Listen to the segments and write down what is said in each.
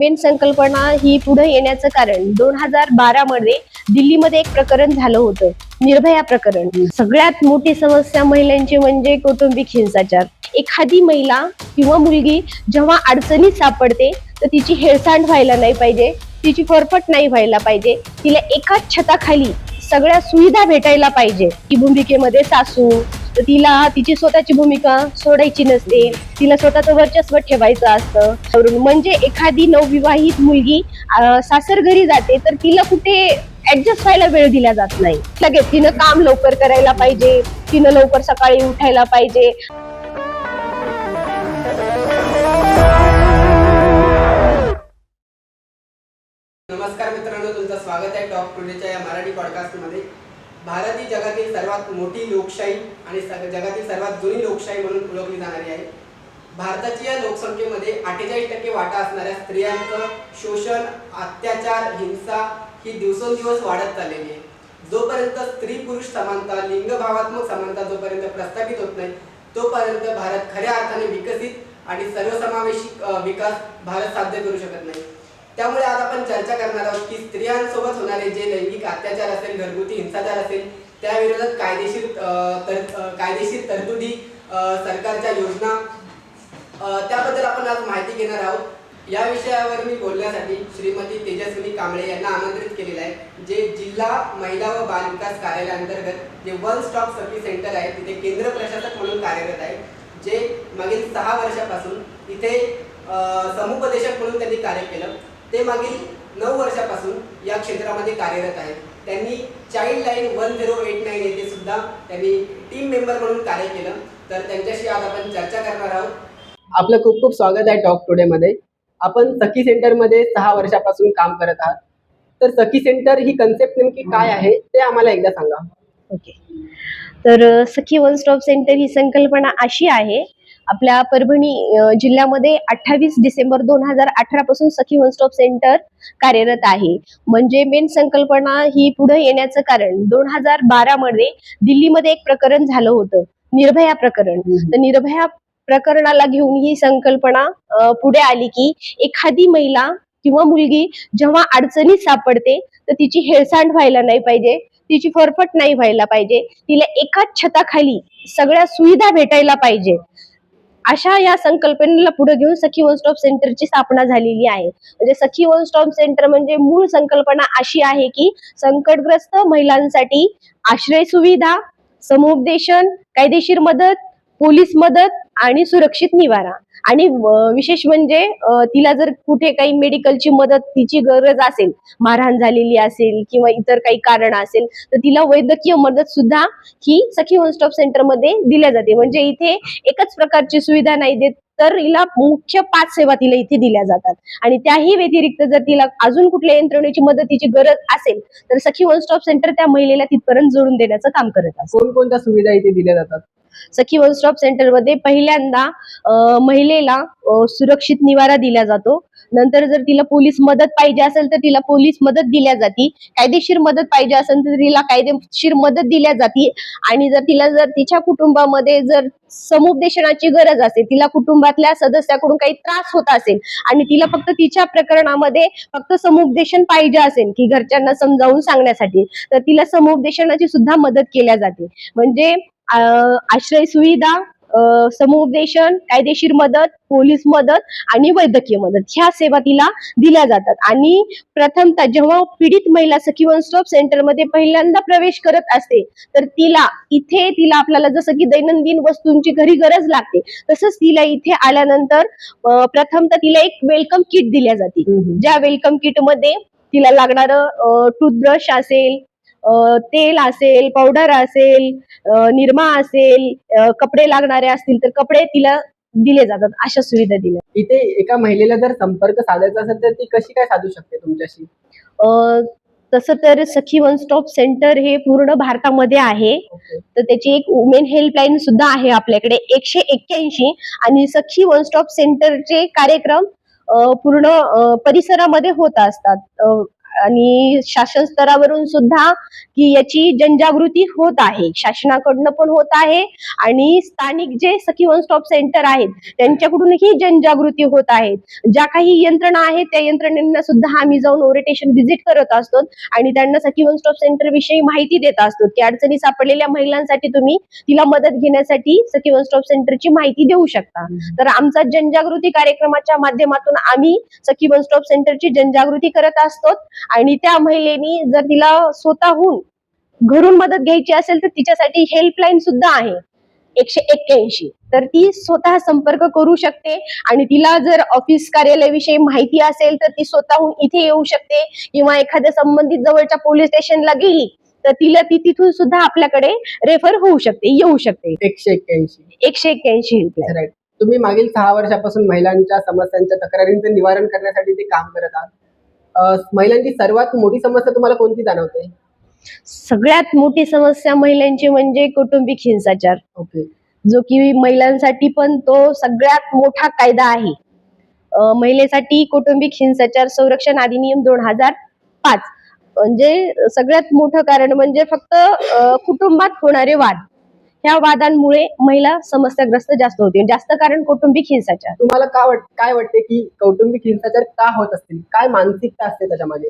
Main संकल्पना ही पुढे येण्याचं कारण. दोन हजार बारा मध्ये दिल्लीमध्ये एक प्रकरण झालं होतं. निर्भया प्रकरण. सगळ्यात मोठी समस्या महिलांची म्हणजे कौटुंबिक हिंसाचार. एखादी महिला किंवा मुलगी जेव्हा अडचणीत सापडते तर तिची हेळसांड व्हायला नाही पाहिजे तिची फरफट नाही व्हायला पाहिजे. तिला एकाच छताखाली सगळ्या सुविधा भेटायला पाहिजे. ती भूमिकेमध्ये सासू तर तिला तिची स्वतःची भूमिका सोडायची नसते. तिला स्वतःचं वर्चस्व ठेवायचं असतं. म्हणजे एखादी नवविवाहित मुलगी सासर घरी जाते तर तिला कुठे ऍडजस्ट व्हायला वेळ दिला जात नाही. लगेच तिनं काम लवकर करायला पाहिजे. तिनं लवकर सकाळी उठायला पाहिजे. टॉक टुडेच्या या मराठी पॉडकास्टमध्ये भारत ही जगातील सर्वात मोठी लोकशाही आणि जगातील सर्वात जुनी लोकशाही म्हणून ओळखली जाणारी आहे. भारताची या लोकसंख्येमध्ये अठ्ठेचाळीस टक्के वाटा असणाऱ्या स्त्रियांचं शोषण अत्याचार हिंसा ही दिवसेंदिवस वाढत चाललेली आहे. जोपर्यंत स्त्री पुरुष समानता लिंगभावात्मक समानता जोपर्यंत प्रस्थापित होत नाही तोपर्यंत भारत खऱ्या अर्थाने विकसित आणि सर्वसमावेशी विकास भारत साध्य करू शकत नाही. त्यामुळे आज आपण चर्चा करणार आहोत की स्त्रियांसोबत होणारे जे लैंगिक अत्याचार असेल घरगुती हिंसाचार असेल त्या विरोधात कायदेशीर तर कायदेशीर तरतुदी सरकारच्या योजना त्याबद्दल आपण आज माहिती घेणार आहोत. या विषयावर मी बोलण्यासाठी श्रीमती तेजस्विनी कांबळे यांना आमंत्रित केलेलं आहे जे जिल्हा महिला व बाल विकास कार्यालयाअंतर्गत जे वन स्टॉप सर्व्हिस सेंटर आहे तिथे केंद्र प्रशासक म्हणून कार्यरत आहे जे मागील सहा वर्षापासून इथे समुपदेशक म्हणून त्यांनी कार्य केलं. ते मागील नऊ वर्षापासून या क्षेत्रामध्ये कार्यरत आहेत. त्यांनी child line one zero eight nine येथे सुद्धा त्यांनी टीम मेंबर म्हणून कार्य केलं. तर त्यांच्याशी आज आपण चर्चा करणार आहोत. आपलं खूप खूप स्वागत आहे टॉक टुडेमध्ये आपण सखी सेंटरमध्ये सहा वर्षापासून काम करत आहात. तर सखी सेंटर ही कन्सेप्ट नेमकी काय आहे ते आम्हाला एकदा सांगा. ओके. तर सखी वन स्टॉप सेंटर ही संकल्पना अशी आहे आपल्या परभणी जिल्ह्यामध्ये अठ्ठावीस डिसेंबर दोन हजार अठरा पासून सखी वन स्टॉप सेंटर कार्यरत आहे. म्हणजे मेन संकल्पना ही पुढे येण्याचं कारण दोन हजार बारा मध्ये दिल्लीमध्ये एक प्रकरण झालं होतं निर्भया प्रकरण. तर निर्भया प्रकरणाला घेऊन ही संकल्पना पुढे आली की एखादी महिला किंवा मुलगी जेव्हा अडचणीत सापडते तर तिची हेळसांड व्हायला नाही पाहिजे तिची फरफट नाही व्हायला पाहिजे तिला एकाच छताखाली सगळ्या सुविधा भेटायला पाहिजे. अशा या संकल्पनेला पुढे घेऊन सखी वन स्टॉप सेंटरची स्थापना झालेली आहे. म्हणजे सखी वन स्टॉप सेंटर म्हणजे मूळ संकल्पना अशी आहे की संकटग्रस्त महिलांसाठी आश्रय सुविधा समुपदेशन कायदेशीर मदत पोलीस मदत आणि सुरक्षित निवारा. आणि विशेष म्हणजे तिला जर कुठे काही मेडिकलची मदत तिची गरज असेल मारहाण झालेली असेल किंवा इतर काही कारण असेल तर तिला वैद्यकीय मदत सुद्धा ही सखी वन स्टॉप सेंटरमध्ये दिल्या जाते. म्हणजे इथे एकच प्रकारची सुविधा नाही देत तर हिला मुख्य पाच सेवा तिला इथे दिल्या जातात. आणि त्याही व्यतिरिक्त जर तिला अजून कुठल्या यंत्रणेची मदतीची गरज असेल तर सखी वन स्टॉप सेंटर त्या महिलेला तिथपर्यंत जोडून देण्याचं काम करत असतं. कोणकोणत्या सुविधा इथे दिल्या जातात? सखी वन स्टॉप सेंटरमध्ये पहिल्यांदा महिलेला सुरक्षित निवारा दिला जातो. नंतर जर तिला पोलीस मदत पाहिजे असेल तर तिला पोलीस मदत दिल्या जाते. कायदेशीर मदत पाहिजे असेल तर तिला कायदेशीर मदत दिल्या जाते. आणि जर तिला जर तिच्या कुटुंबामध्ये जर समुपदेशनाची गरज असेल तिला कुटुंबातल्या सदस्याकडून काही त्रास होत असेल आणि तिला फक्त तिच्या प्रकरणामध्ये फक्त समुपदेशन पाहिजे असेल की घरच्यांना समजावून सांगण्यासाठी तर तिला समुपदेशनाची सुद्धा मदत केल्या जाते. म्हणजे आश्रय सुविधा समुपदेशन कायदेशीर मदत पोलीस मदत आणि वैद्यकीय मदत ह्या सेवा तिला दिल्या जातात. आणि प्रथमतः जेव्हा पीडित महिला सखी वन स्टॉप सेंटरमध्ये पहिल्यांदा प्रवेश करत असते तर तिला इथे तिला आपल्याला जसं की दैनंदिन वस्तूंची घरी गरज लागते तसंच तिला इथे आल्यानंतर प्रथमतः तिला एक वेलकम किट दिल्या जाते. ज्या वेलकम किटमध्ये तिला लागणारं टूथब्रश असेल तेल असेल पावडर असेल निरमा असेल कपडे लागणारे असतील तर कपडे तिला दिले जातात अशा सुविधा दिल्या. इथे एका महिलेला जर संपर्क साधायचा असेल तर ती कशी काय साधू शकते तुमच्याशी? तसं तर सखी वन स्टॉप सेंटर हे पूर्ण भारतामध्ये आहे. तर त्याची एक वुमेन हेल्पलाईन सुद्धा आहे आपल्याकडे एकशे एक्क्याऐंशी. आणि सखी वन स्टॉप सेंटरचे कार्यक्रम पूर्ण परिसरामध्ये होत असतात. आणि शासन स्तरावरून सुद्धा की याची जनजागृती होत आहे. शासनाकडनं पण होत आहे आणि स्थानिक जे सखी वन स्टॉप सेंटर आहेत त्यांच्याकडूनही जनजागृती होत आहे. ज्या काही यंत्रणा आहेत त्या यंत्रणेंना सुद्धा आम्ही जाऊन ओरिटेशन व्हिजिट करत असतो आणि त्यांना सखी वन स्टॉप सेंटर विषयी माहिती देत असतो. की अडचणी सापडलेल्या महिलांसाठी तुम्ही तिला मदत घेण्यासाठी सखी वन स्टॉप सेंटरची माहिती देऊ शकता. तर आमचा जनजागृती कार्यक्रमाच्या माध्यमातून आम्ही सखी वन स्टॉप सेंटरची जनजागृती करत असतो. आणि त्या महिलेनी जर तिला स्वतःहून घरून मदत घ्यायची असेल तर तिच्यासाठी हेल्पलाईन सुद्धा आहे. एकशे एक्क्याऐंशी. तर ती स्वतः संपर्क करू शकते आणि तिला जर ऑफिस कार्यालयाविषयी माहिती असेल तर ती स्वतःहून इथे येऊ शकते किंवा एखाद्या संबंधित जवळच्या पोलीस स्टेशनला गेली तर तिला ती तिथून सुद्धा आपल्याकडे रेफर होऊ शकते येऊ शकते. एकशे एक्क्याऐंशी. एकशे एक्क्याऐंशी तुम्ही मागील सहा वर्षापासून महिलांच्या समस्यांच्या तक्रारींचं निवारण करण्यासाठी ते काम करत आहात. महिलांची सर्वात मोठी समस्या तुम्हाला कोणती जाणवते? सगळ्यात मोठी समस्या महिलांची म्हणजे कौटुंबिक हिंसाचार. ओके. जो की महिलांसाठी पण तो सगळ्यात मोठा कायदा आहे. महिलेसाठी कौटुंबिक हिंसाचार संरक्षण अधिनियम दोन हजार पाच. म्हणजे सगळ्यात मोठं कारण म्हणजे फक्त कुटुंबात होणारे वाद. ह्या वादांमुळे महिला समस्याग्रस्त जास्त होते. जास्त कारण कौटुंबिक हिंसाचार. तुम्हाला का वाट काय वाटते की कौटुंबिक हिंसाचार का होत असतील? काय मानसिकता असते त्याच्यामागे?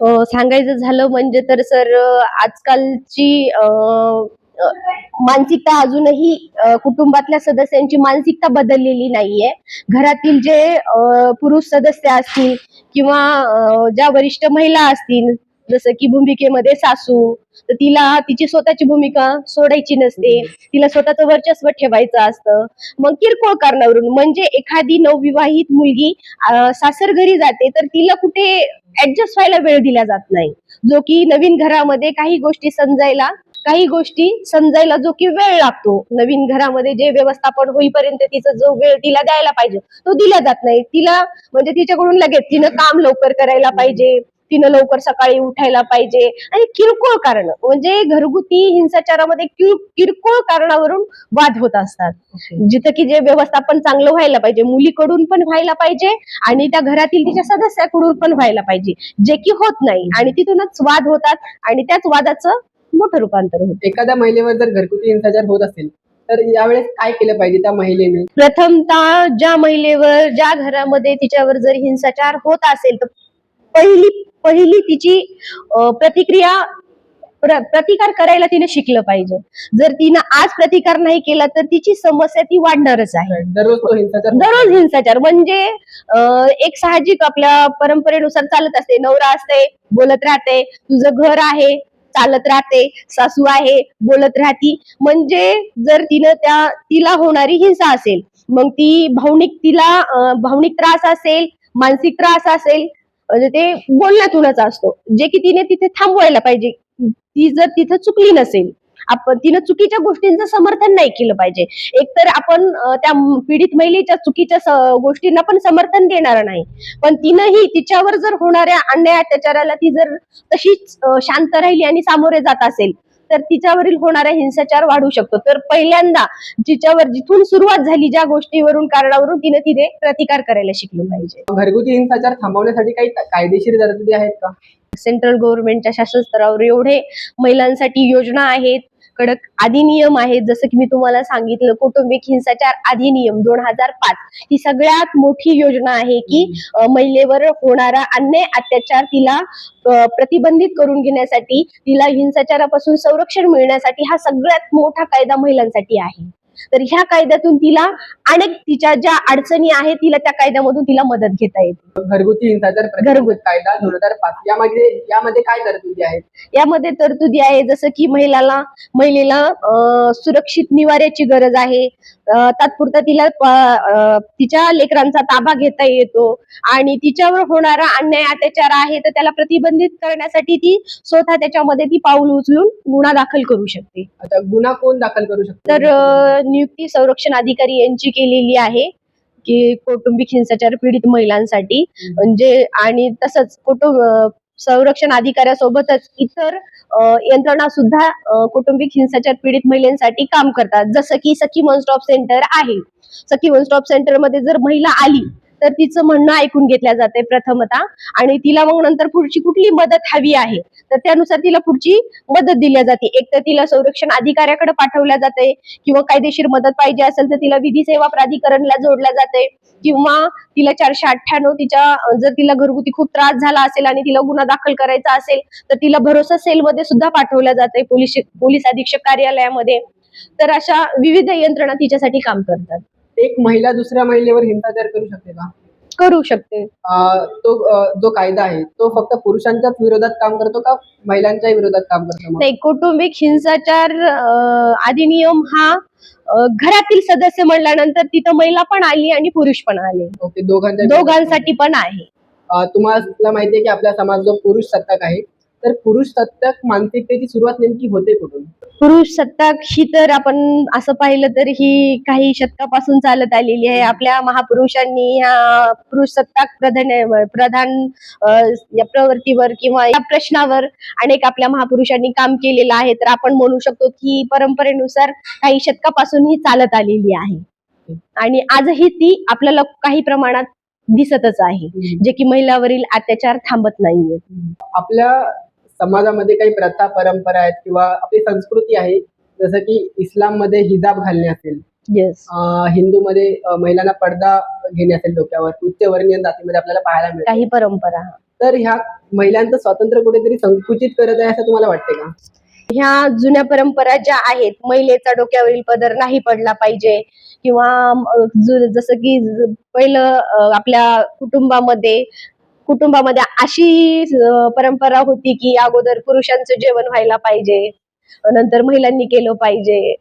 अं, सांगायचं झालं म्हणजे तर सर आजकालची मानसिकता अजूनही कुटुंबातल्या सदस्यांची मानसिकता बदललेली नाहीये. घरातील जे पुरुष सदस्य असतील किंवा ज्या वरिष्ठ महिला असतील जसं की भूमिकेमध्ये सासू तर तिला तिची स्वतःची भूमिका सोडायची नसते. तिला स्वतःचं वर्चस्व ठेवायचं असतं. मग किरकोळ कारणावरून म्हणजे एखादी नवविवाहित मुलगी सासर घरी जाते तर तिला कुठे ऍडजस्ट व्हायला वेळ दिला जात नाही. जो की नवीन घरामध्ये काही गोष्टी समजायला काही गोष्टी समजायला जो की वेळ लागतो. नवीन घरामध्ये जे व्यवस्थापन होईपर्यंत तिचा जो वेळ तिला द्यायला पाहिजे तो दिला जात नाही. तिला म्हणजे तिच्याकडून लगेच तिनं काम लवकर करायला पाहिजे. तिनं लवकर सकाळी उठायला पाहिजे. आणि किरकोळ कारण म्हणजे घरगुती हिंसाचारामध्ये किर- किरकोळ कारणावरून वाद होत असतात. जिथं की जे व्यवस्थापन चांगलं व्हायला पाहिजे मुलीकडून पण व्हायला पाहिजे आणि त्या घरातील तिच्या सदस्याकडून पण व्हायला पाहिजे. जे की होत नाही आणि तिथूनच वाद होतात आणि त्याच वादाचं मोठं रूपांतर होतं. एखाद्या महिलेवर जर घरगुती हिंसाचार होत असेल तर यावेळेस काय केलं पाहिजे त्या महिलेने? प्रथमतः ज्या महिलेवर ज्या घरामध्ये तिच्यावर जर हिंसाचार होत असेल तर पहिली पहिली तिची प्रतिक्रिया प्र- प्रतिकार करायला तिने शिकलं पाहिजे. जर तिनं आज प्रतिकार नाही केला तर तिची समस्या ती वाढणारच आहे. दररोज हिंसाचार म्हणजे एक साहजिक आपल्या परंपरेनुसार चालत असते. नवरा असते बोलत राहते. तुझं घर आहे चालत राहते. सासू आहे बोलत राहती. म्हणजे जर तिनं त्या तिला होणारी हिंसा असेल मग ती भावनिक तिला भावनिक त्रास असेल मानसिक त्रास असेल म्हणजे ते बोलण्यातूनच असतो. जे की तिने तिथे थांबवायला पाहिजे. ती जर तिथं चुकली नसेल आपण तिनं चुकीच्या गोष्टींचं समर्थन नाही केलं पाहिजे. एकतर आपण त्या पीडित महिलेच्या चुकीच्या गोष्टींना पण समर्थन देणार नाही. पण तिनंही तिच्यावर जर होणाऱ्या अन्याय अत्याचाराला ती जर तशीच शांत राहिली आणि सामोरे जात असेल तर तिच्यावरील होणारा हिंसाचार वाढू शकतो. तर पहिल्यांदा तिच्यावर जिथून सुरुवात झाली ज्या गोष्टीवरून कारणावरून तिने तिने प्रतिकार करायला शिकलं पाहिजे. घरगुती हिंसाचार थांबवण्यासाठी काही कायदेशीर तरतुदी आहेत का? सेंट्रल गव्हर्नमेंटच्या शासन स्तरावर एवढे महिलांसाठी योजना आहेत कडक अधिनियम आहेत जसं की मी तुम्हाला सांगितलं कौटुंबिक हिंसाचार अधिनियम दोन हजार पाच. ही सगळ्यात मोठी योजना आहे की महिलेवर होणारा अन्याय अत्याचार तिला प्रतिबंधित करून घेण्यासाठी तिला हिंसाचारापासून संरक्षण मिळण्यासाठी हा सगळ्यात मोठा कायदा महिलांसाठी आहे. तर ह्या कायद्यातून तिला अनेक तिच्या ज्या अडचणी आहेत तिला त्या कायद्यामधून तिला मदत घेता येते. घरगुती घरगुती. कायदा दोन हजार पाच. यामध्ये यामध्ये काय तरतुदी आहेत? यामध्ये तरतुदी आहे जसं की महिलाला महिलेला सुरक्षित निवाऱ्याची गरज आहे. तात्पुरता तिला तिच्या लेकरांचा ताबा घेता येतो. आणि तिच्यावर होणारा अन्याय अत्याचार आहे तर त्याला प्रतिबंधित करण्यासाठी ती स्वतः त्याच्यामध्ये ती पाऊल उचलून गुन्हा दाखल करू शकते. आता गुन्हा कोण दाखल करू शकतो? तर नियुक्ती संरक्षण अधिकारी यांची केलेली आहे की कौटुंबिक हिंसाचार पीडित महिलांसाठी. म्हणजे आणि तसंच कुटुंब संरक्षण अधिकाऱ्यासोबतच इतर यंत्रणा सुद्धा कौटुंबिक हिंसाचार पीडित महिलांसाठी काम करतात. जसं की सखी वन स्टॉप सेंटर आहे. सखी वन स्टॉप सेंटरमध्ये जर महिला आली तर तिचं म्हणणं ऐकून घेतल्या जाते प्रथमता. आणि तिला मग नंतर पुढची कुठली मदत हवी आहे तर त्यानुसार तिला पुढची मदत दिल्या जाते. एक तर तिला संरक्षण अधिकाऱ्याकडे पाठवल्या जाते किंवा कायदेशीर मदत पाहिजे असेल तर तिला विधी सेवा प्राधिकरणला जोडल्या जाते किंवा तिला चारशे अठ्ठ्याण्णव तिच्या जर तिला घरगुती खूप त्रास झाला असेल आणि तिला गुन्हा दाखल करायचा असेल तर तिला भरोसा सेलमध्ये सुद्धा पाठवल्या जाते पोलीस पोलीस अधीक्षक कार्यालयामध्ये. तर अशा विविध यंत्रणा तिच्यासाठी काम करतात. एक महिला दुसऱ्या महिलेवर हिंसाचार करू शकते का करू शकते अं, तो अं, जो कायदा आहे तो फक्त पुरुषांच्याच विरोधात काम करतो का महिलांच्याही विरोधात काम करतो मग? नाही कौटुंबिक हिंसाचार अं, अधिनियम हा अं, घरातील सदस्य म्हणल्यानंतर तिथं महिला पण आली आणि पुरुष पण आले ओके दोघांच्या. दोघांसाठी पण आहे अं, तुम्हाला माहिती आहे की आपला समाज जो पुरुष सत्ताक आहे तर पुरुष सत्ताक मानसिकतेची सुरुवात नेमकी होते कुठून? पुरुष सत्ताक ही तर आपण असं पाहिलं तर ही काही शतकापासून चालत आलेली आहे. आपल्या महापुरुषांनी ह्या पुरुष सत्ताक प्रधान प्रधान या प्रवृत्तीवर किंवा या प्रश्नावर अनेक आपल्या महापुरुषांनी काम केलेलं आहे. तर आपण म्हणू शकतो की परंपरेनुसार काही शतकापासून ही चालत आलेली आहे. आणि आजही ती आपल्याला काही प्रमाणात दिसतच आहे. जे की महिलावरील अत्याचार थांबत नाहीये आपल्या समाजामध्ये काही प्रथा परंपरा आहेत किंवा आपली संस्कृती आहे जसं की इस्लाममध्ये हिजाब घालणे असेल. येस हिंदूमध्ये अं, महिलांना पडदा घेणे असेल डोक्यावर उच्चवर्णीय जातीमध्ये आपल्याला पाहायला मिळतं. काही परंपरा तर ह्या महिलांचं स्वातंत्र्य कुठेतरी संकुचित करत आहे असं तुम्हाला वाटते का? ह्या जुन्या परंपरा ज्या आहेत महिलेचा डोक्यावरील पदर नाही पडला पाहिजे किंवा जसं की पहिलं आपल्या कुटुंबामध्ये कुटुंबामध्ये अशी परंपरा होती की अगोदर पुरुषांचं जेवण व्हायला पाहिजे नंतर महिलांनी केलं पाहिजे.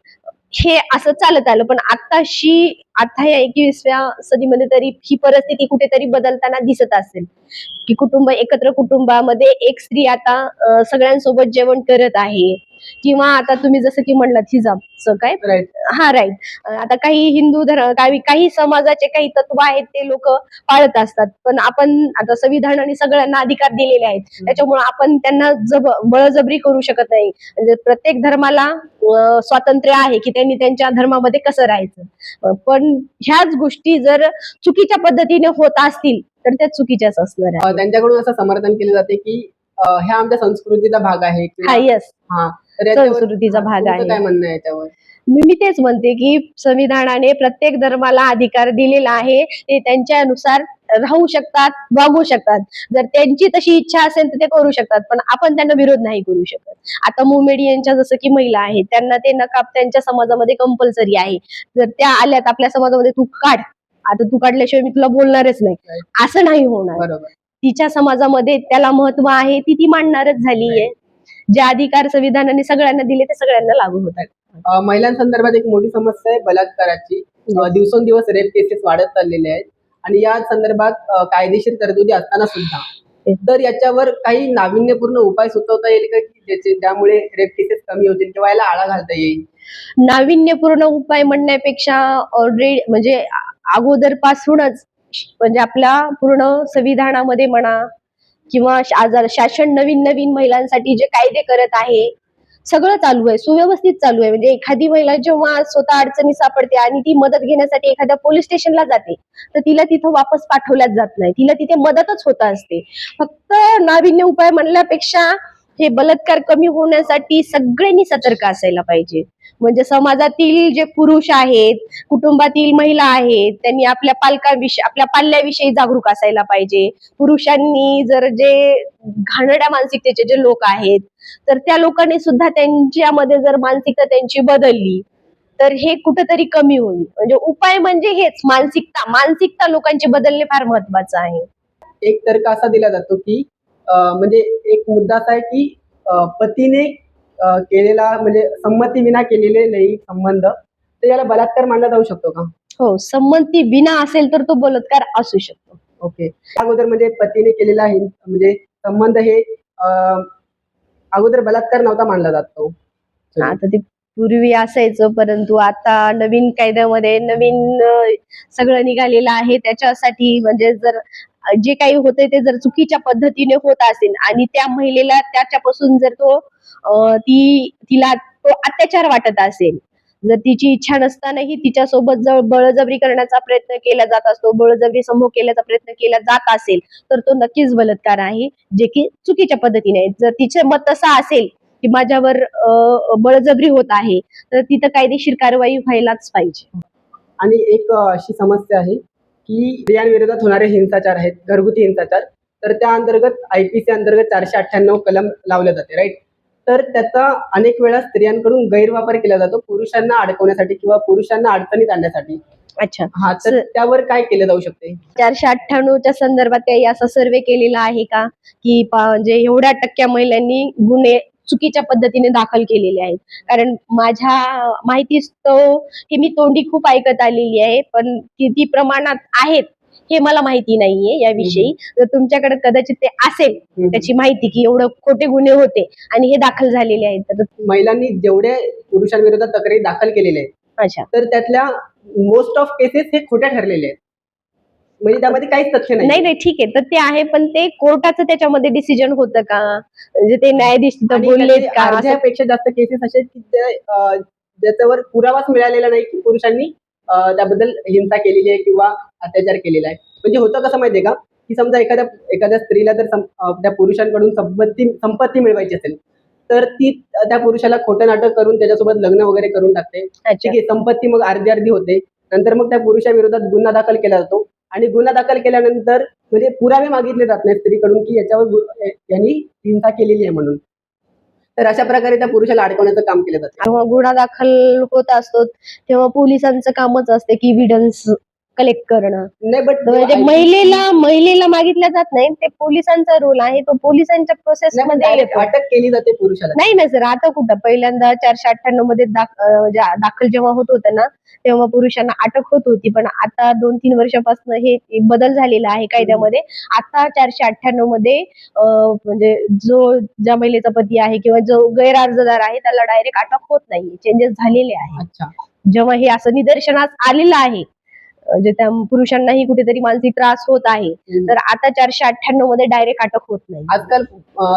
हे असं चालत आलं. पण आताशी आता या एकवीसव्या सदीमध्ये तरी ही परिस्थिती कुठेतरी बदलताना दिसत असेल. की कुटुंब एकत्र कुटुंबामध्ये एक स्त्री आता सगळ्यांसोबत जेवण करत आहे. किंवा आता तुम्ही जसं की म्हणलात हिजाबचं काय? हा राईट आता काही हिंदू धर्म काही काही समाजाचे काही तत्व आहेत ते लोक पाळत असतात. पण आपण आता संविधानाने सगळ्यांना अधिकार दिलेले आहेत. त्याच्यामुळे आपण त्यांना जब बळजबरी करू शकत नाही. म्हणजे प्रत्येक धर्माला स्वातंत्र्य आहे की त्यांनी त्यांच्या धर्मामध्ये कसं राहायचं. पण ह्याच गोष्टी जर चुकीच्या पद्धतीने होत असतील तर त्या चुकीच्याच असणार त्यांच्याकडून असं समर्थन केले जाते की ह्या आमच्या संस्कृतीचा भाग आहे हा येस हा तर याच्यावर- संस्कृतीचा भाग तुमचं आहे. काय म्हणणं आहे याच्यावर मी मी तेच म्हणते की संविधानाने प्रत्येक धर्माला अधिकार दिलेला आहे. ते त्यांच्यानुसार राहू शकतात वागू शकतात. जर त्यांची तशी इच्छा असेल तर ते करू शकतात पण आपण त्यांना विरोध नाही करू शकत. आता मोमेडियनच्या जसं की महिला आहेत त्यांना ते नकाब त्यांच्या समाजामध्ये कंपल्सरी आहे. जर त्या आल्यात आपल्या समाजामध्ये तू काढ. आता तू काढल्याशिवाय मी तुला बोलणारच नाही. असं नाही होणार. बरोबर. तिच्या समाजामध्ये त्याला महत्त्व आहे ती ती मांडणारच झाली आहे. जे अधिकार संविधानाने सगळ्यांना दिले ते सगळ्यांना लागू होतात. महिलांसंदर्भात एक मोठी समस्या आहे बलात्काराची. दिवसेंदिवस रेप केसेस वाढत चाललेले आहेत. आणि या संदर्भात कायदेशीर तरतुदी असताना सुद्धा. तर याच्यावर काही नाविन्यपूर्ण उपाय सुचवता येईल का? की ज्याचे त्यामुळे रेप केसेस कमी होतील किंवा याला आळा घालता येईल? नाविन्यपूर्ण उपाय म्हणण्यापेक्षा ऑलरेडी म्हणजे अगोदरपासूनच म्हणजे आपल्या पूर्ण संविधानामध्ये म्हणा किंवा आजार शासन नवीन नवीन महिलांसाठी जे कायदे करत आहे सगळं चालू आहे सुव्यवस्थित चालू आहे. म्हणजे एखादी महिला जेव्हा स्वतः अडचणी सापडते आणि ती मदत घेण्यासाठी एखाद्या पोलीस स्टेशनला जाते तर तिला तिथं वापस पाठवल्याच जात नाही. तिला तिथे मदतच होत असते. फक्त नाविन्य उपाय म्हणल्यापेक्षा हे बलात्कार कमी होण्यासाठी सगळ्यांनी सतर्क असायला पाहिजे. म्हणजे समाजातील जे पुरुष आहेत कुटुंबातील महिला आहेत त्यांनी आपल्या पालकाविषयी आपल्या पाल्याविषयी जागरूक असायला पाहिजे. पुरुषांनी जर जे घाणड्या मानसिकतेचे जे लोक आहेत तर त्या लोकांनी सुद्धा त्यांच्यामध्ये जर मानसिकता त्यांची बदलली तर हे कुठेतरी कमी होईल. म्हणजे उपाय म्हणजे हेच मानसिकता. मानसिकता लोकांची बदलणे फार महत्वाचं आहे. एक तर्क असा दिला जातो की म्हणजे एक मुद्दा असा आहे की पतीने केलेला म्हणजे संमती विना केलेले लैंगिक संबंध तर याला बलात्कार मानला जाऊ शकतो का? हो संमती बिना असेल तर तो बलात्कार असू शकतो. ओके. अगोदर म्हणजे पतीने केलेला हिं- म्हणजे संबंध हे अगोदर बलात्कार नव्हता मानला जातो आता ते पूर्वी असायचं परंतु आता नवीन कायद्यामध्ये नवीन सगळं निघालेलं आहे. त्याच्यासाठी म्हणजे जर जे काही होते ते जर चुकीच्या पद्धतीने होत असेल आणि त्या महिलेला त्याच्यापासून जर तो ती तिला तो अत्याचार वाटत असेल जर तिची इच्छा नसतानाही तिच्यासोबत जर बळजबरी करण्याचा प्रयत्न केला जात असतो बळजबरी समूह केल्याचा प्रयत्न केला जात असेल तर तो नक्कीच बलात्कार आहे जे की चुकीच्या पद्धतीने आहे. जर तिचे मत तसं असेल की माझ्यावर बळजबरी होत आहे तर तिथं कायदेशीर कारवाई व्हायलाच पाहिजे. आणि एक अशी समस्या आहे की स्त्रियांविरोधात होणारे हिंसाचार आहेत घरगुती हिंसाचार. तर त्या अंतर्गत आय पी सी अंतर्गत चारशे अठ्ठ्याण्णव कलम लावले जाते राईट तर त्याचा अनेक वेळा स्त्रियांकडून गैरवापर केला जातो पुरुषांना अडकवण्यासाठी किंवा पुरुषांना अडचणीत आणण्यासाठी. अच्छा. हा तर त्यावर काय केलं जाऊ शकते? चारशे अठ्ठ्याण्णवच्या संदर्भात काही असा सर्वे केलेला आहे का? की म्हणजे एवढ्या टक्क्या महिलांनी गुन्हे चुकीच्या पद्धतीने दाखल केलेले आहेत. कारण माझ्या माहितीस तो हे मी तोंडी खूप ऐकत आलेली आहे पण किती प्रमाणात आहेत हे मला माहिती नाहीये याविषयी. तर तुमच्याकडे कदाचित ते असेल त्याची माहिती की एवढं खोटे गुन्हे होते आणि हे दाखल झालेले आहेत. तर महिलांनी जेवढे पुरुषांविरोधात तक्रारी दाखल केलेल्या आहेत अच्छा. तर त्यातल्या मोस्ट ऑफ केसेस हे खोट्या ठरलेले आहेत. म्हणजे त्यामध्ये काहीच तथ्य नाही. नाही नाही ठीक आहे. तर ते आहे पण ते कोर्टाचं त्याच्यामध्ये डिसिजन होतं का? म्हणजे ते न्यायाधीश तिथं का? असं अर्ध्यापेक्षा जास्त केसेस असे आहेत की अं, ज्याच्यावर पुरावाच मिळालेला नाही की पुरुषांनी अं, त्याबद्दल हिंसा केलेली आहे किंवा अत्याचार केलेला आहे. म्हणजे होतं कसं माहितीये का? की समजा एखाद्या एखाद्या स्त्रीला जर सं- अं, त्या पुरुषांकडून संपत्ती संपत्ती मिळवायची असेल तर ती त्या पुरुषाला खोटं नाटक करून त्याच्यासोबत लग्न वगैरे करून टाकते. अच्छा. ठीक आहे संपत्ती मग अर्धी अर्धी होते. नंतर मग त्या पुरुषाविरोधात गुन्हा दाखल केला जातो. आणि गुन्हा दाखल केल्यानंतर म्हणजे पुरावे मागितले जात नाही स्त्रीकडून की याच्यावर यांनी हिंसा केलेली आहे म्हणून. तर अशा प्रकारे त्या पुरुषाला अडकवण्याचं काम केलं जातं. जेव्हा गुन्हा दाखल होत असतो तेव्हा पोलिसांचं कामच असते की इव्हिडन्स कलेक्ट करणं. नाही बट म्हणजे महिलेला महिलेला मागितलं जात नाही ते पोलिसांचा रोल आहे तो पोलिसांच्या प्रोसेस मध्ये येतो. अटक केली जाते पुरुषाला. नाही ना सर आता कुठं? पहिल्यांदा चारशे अठ्ठ्याण्णवमध्ये ज्या- दाखल जेव्हा होत होतं ना तेव्हा पुरुषांना अटक होत होती पण आता दोन तीन वर्षापासून हे बदल झालेला आहे कायद्यामध्ये. आता चारशे अठ्ठ्याण्णवमध्ये म्हणजे जो ज्या महिलेचा पती आहे किंवा जो गैरअर्जदार आहे त्याला डायरेक्ट अटक होत नाही चेंजेस झालेले आहे जेव्हा हे असं निदर्शनास आलेलं आहे जे त्या पुरुषांनाही कुठेतरी मानसिक त्रास होत आहे. तर आता चारशे अठ्ठ्याण्णवमध्ये डायरेक्ट अटक होत नाही. आजकाल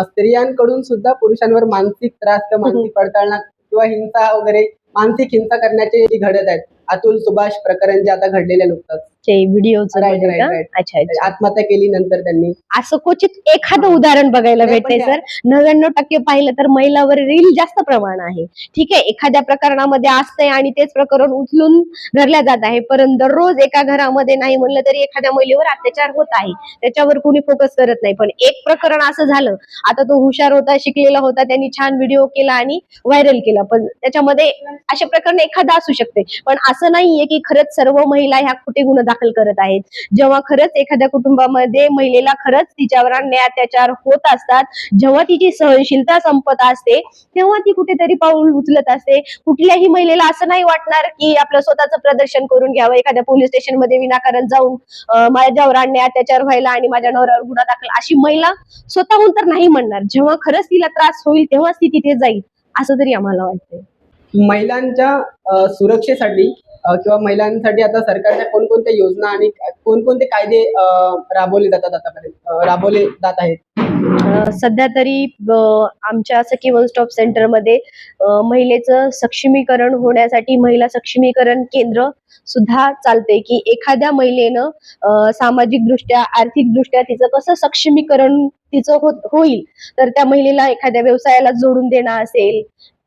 स्त्रियांकडून सुद्धा पुरुषांवर मानसिक त्रास मानसिक पडताळणा किंवा हिंसा वगैरे मानसिक हिंसा करण्याचे घडत आहेत अतुल सुभाष प्रकरण जे आता घडलेले नुकतंच. Right, right. अच्छा अच्छा. आत्महत्या केली नंतर त्यांनी. असं क्वचित एखादं उदाहरण बघायला नाही, पण भेटते त्या- सर. नव्याण्णव टक्के पाहिलं तर महिलावरील जास्त प्रमाण आहे. ठीक आहे एखाद्या प्रकरणामध्ये असतंय आणि तेच प्रकरण उचलून धरल्या जात आहे पण दररोज एका घरामध्ये नाही म्हणलं तरी एखाद्या महिलेवर अत्याचार होत आहे. त्याच्यावर कोणी फोकस करत नाही. पण एक प्रकरण असं झालं. आता तो हुशार होता शिकलेला होता त्यांनी छान व्हिडिओ केला आणि व्हायरल केला. पण त्याच्यामध्ये असे प्रकरण एखादा असू शकते. पण असं नाहीये की खरंच सर्व महिला ह्या खोटे गुन्हे दाखल करत आहेत. जेव्हा खरंच एखाद्या कुटुंबामध्ये महिलेला खरंच तिच्यावर अन्याय अत्याचार होत असतात जेव्हा तिची सहनशीलता संपत असते तेव्हा ती कुठेतरी पाऊल उचलत असते. कुठल्याही महिलेला असं नाही वाटणार की आपलं स्वतःचं प्रदर्शन करून घ्यावं. एखाद्या पोलीस स्टेशनमध्ये विनाकारण जाऊन माझ्यावर अन्याय अत्याचार व्हायला आणि माझ्या नवऱ्यावर गुन्हा दाखल अशी महिला स्वतःहून तर नाही म्हणणार. जेव्हा खरंच तिला त्रास होईल तेव्हाच ती तिथे जाईल असं तरी आम्हाला वाटतंय. महिलांच्या सुरक्षेसाठी किंवा महिलांसाठी आता सरकारच्या कोणकोणत्या योजना आणि कोणकोणते कायदे अ, राबवले जातात आतापर्यंत? राबवले जात आहेत. सध्या तरी आमच्या सखी वन स्टॉप सेंटरमध्ये महिलेचं सक्षमीकरण होण्यासाठी महिला सक्षमीकरण केंद्र सुद्धा चालते की एखाद्या महिलेनं सामाजिकदृष्ट्या आर्थिकदृष्ट्या तिचं कसं सक्षमीकरण तिचं हो-, होईल? तर त्या महिलेला एखाद्या व्यवसायाला जोडून देणं असेल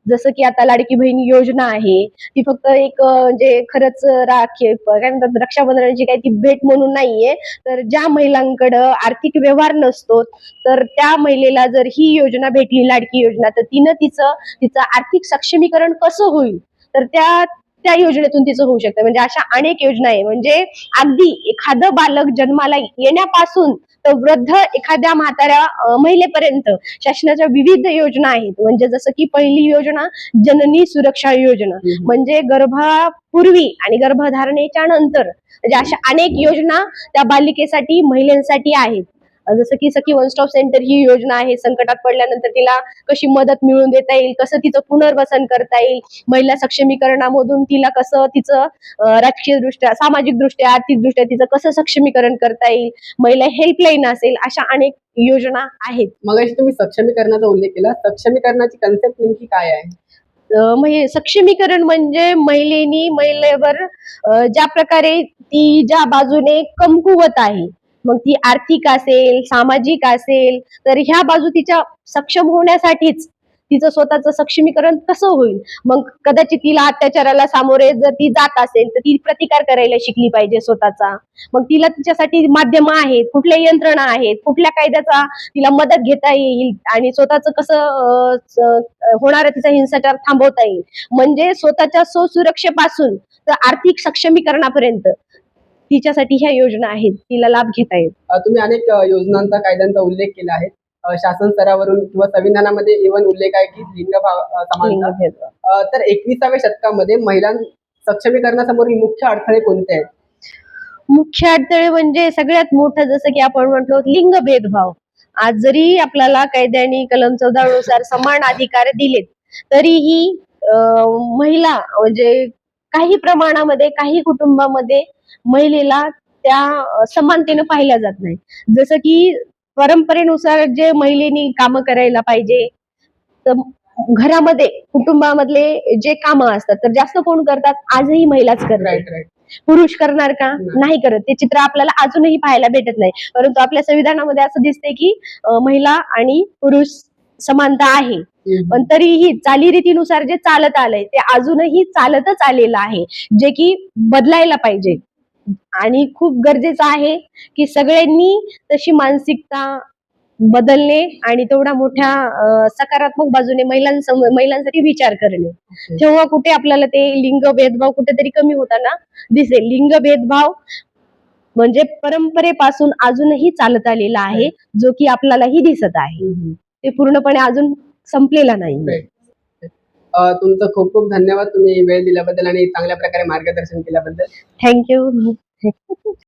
जसं की आता लाडकी बहीण योजना आहे ती फक्त एक म्हणजे खरंच राखी काय म्हणतात रक्षाबंधनाची काही ती भेट म्हणून नाहीये. तर ज्या महिलांकडं आर्थिक व्यवहार नसतो तर त्या महिलेला जर ही योजना भेटली लाडकी योजना तर तिनं तिचं तिचं आर्थिक सक्षमीकरण कसं होईल? तर त्या त्या योजनेतून तिचं होऊ शकतं. म्हणजे अशा अनेक योजना आहे. म्हणजे अगदी एखादं बालक जन्माला येण्यापासून तर वृद्ध एखाद्या म्हाताऱ्या महिलेपर्यंत शासनाच्या विविध योजना आहेत. म्हणजे जसं की पहिली योजना जननी सुरक्षा योजना. म्हणजे गर्भापूर्वी आणि गर्भधारणेच्या नंतर. म्हणजे अशा अनेक योजना त्या बालिकेसाठी महिलांसाठी आहेत. जसं की सखी वन स्टॉप सेंटर ही योजना आहे. संकटात पडल्यानंतर तिला कशी मदत मिळवून देता येईल कसं तिचं पुनर्वसन करता येईल महिला सक्षमीकरणामधून तिला कसं तिचं राजकीय दृष्ट्या सामाजिक दृष्ट्या आर्थिक दृष्ट्या तिचं कसं सक्षमीकरण करता येईल महिला हेल्पलाईन असेल अशा अनेक योजना आहेत. मग तुम्ही सक्षमीकरणाचा उल्लेख केला. सक्षमीकरणाची कन्सेप्ट नेमकी काय आहे? अं, महि- सक्षमीकरण म्हणजे महिलेनी महिलेवर ज्या प्रकारे ती ज्या बाजूने कमकुवत आहे मग ती आर्थिक असेल सामाजिक असेल तर ह्या बाजू तिच्या सक्षम होण्यासाठीच तिचं स्वतःचं सक्षमीकरण कसं होईल? मग कदाचित तिला अत्याचाराला सामोरे जर ती जात असेल तर ती प्रतिकार करायला शिकली पाहिजे स्वतःचा. मग तिला तिच्यासाठी माध्यम आहेत कुठल्या यंत्रणा आहेत कुठल्या कायद्याचा तिला मदत घेता येईल आणि स्वतःच कसं होणारा तिचा हिंसाचार थांबवता येईल? म्हणजे स्वतःच्या स्वसुरक्षेपासून तर आर्थिक सक्षमीकरणापर्यंत. तिच्यासाठी ह्या योजना आहेत तिला लाभ घेता येईल. तुम्ही अनेक योजनांचा कायद्यांचा उल्लेख केला आहे. शासन स्तरावरून किंवा संविधानामध्ये इव्हन उल्लेख आहे की लिंग समानता. तर एकविसाव्या शतकामध्ये महिलां सक्षमीकरणासमोरील मुख्य अडथळे कोणते आहेत? मुख्य अडथळे म्हणजे सगळ्यात मोठं जसं की आपण म्हटलो लिंग भेदभाव. आज जरी आपल्याला कायद्याने कलम चौदा नुसार समान अधिकार दिलेत तरीही महिला म्हणजे काही प्रमाणामध्ये काही कुटुंबामध्ये महिलेला त्या समानतेनं पाहिल्या जात नाही. जसं की परंपरेनुसार जे महिलेनी कामं करायला पाहिजे तर घरामध्ये कुटुंबामधले जे कामं असतात तर जास्त कोण करतात? आजही महिलाच करतात. पुरुष करणार का? नाही. करत. ते चित्र आपल्याला अजूनही पाहायला भेटत नाही. परंतु आपल्या संविधानामध्ये असं दिसतंय की महिला आणि पुरुष समानता आहे. पण तरीही चालीरीतीनुसार जे चालत आलंय ते अजूनही चालतच आलेलं आहे. जे की बदलायला पाहिजे. आणि खूप गरजेचं आहे की सगळ्यांनी तशी मानसिकता बदलणे आणि तेवढा मोठ्या सकारात्मक बाजूने महिलांसम महिलांसाठी विचार करणे. तेव्हा कुठे आपल्याला ते लिंग भेदभाव कुठेतरी कमी होताना दिसेल. लिंग भेदभाव म्हणजे परंपरेपासून अजूनही चालत आलेला आहे जो की आपल्यालाही दिसत आहे. ते पूर्णपणे अजून संपलेला नाही. तुमचं खूप खूप धन्यवाद तुम्ही वेळ दिल्याबद्दल आणि चांगल्या प्रकारे मार्गदर्शन केल्याबद्दल. थँक्यू